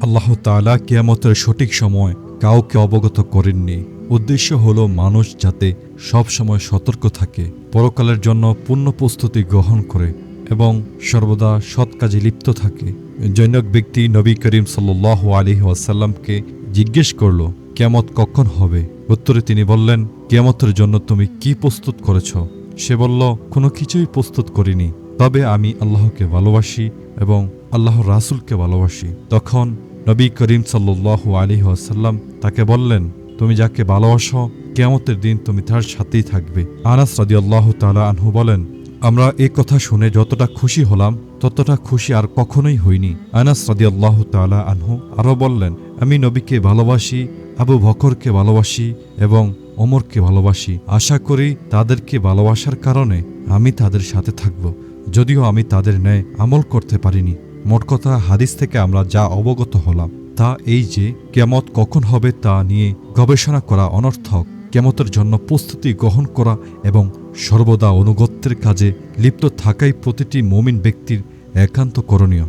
আল্লাহ তালা কিয়ামতের সঠিক সময় কাউকে অবগত করেননি। উদ্দেশ্য হল মানুষ যাতে সব সময় সতর্ক থাকে, পরকালের জন্য পূর্ণ প্রস্তুতি গ্রহণ করে এবং সর্বদা সৎ কাজে লিপ্ত থাকে। জৈনক ব্যক্তি নবী করিম সাল্লাহ আলী ওয়াসাল্লামকে জিজ্ঞেস করল কেমত কখন হবে? উত্তরে তিনি বললেন কেমতের জন্য তুমি কি প্রস্তুত করেছ? সে বলল, কোনো কিছুই প্রস্তুত করিনি। তবে আমি আল্লাহকে ভালোবাসি এবং আল্লাহ রাসুলকে ভালোবাসি। তখন নবী করিম সাল্লাহ আলী আসাল্লাম তাকে বললেন, তুমি যাকে ভালোবাসো, কেয়ামতের দিন তুমি তার সাথেই থাকবে। আনাস রাদি আল্লাহ তালা আনহু বলেন, আমরা এ কথা শুনে যতটা খুশি হলাম, ততটা খুশি আর কখনোই হইনি। আনাস রাদি আল্লাহ তালা আনহু আরও বললেন, আমি নবীকে ভালোবাসি, আবু বকরকে ভালোবাসি এবং ওমরকে ভালোবাসি। আশা করি তাদেরকে ভালোবাসার কারণে আমি তাদের সাথে থাকব। যদিও আমি তাদের ন্যায় আমল করতে পারিনি মোট কথা হাদিস থেকে আমরা যা অবগত হলাম, তা এই যে কেমত কখন হবে তা নিয়ে গবেষণা করা অনর্থক। কেমতের জন্য প্রস্তুতি গ্রহণ করা এবং সর্বদা অনুগত্যের কাজে লিপ্ত থাকাই প্রতিটি মমিন ব্যক্তির একান্ত করণীয়।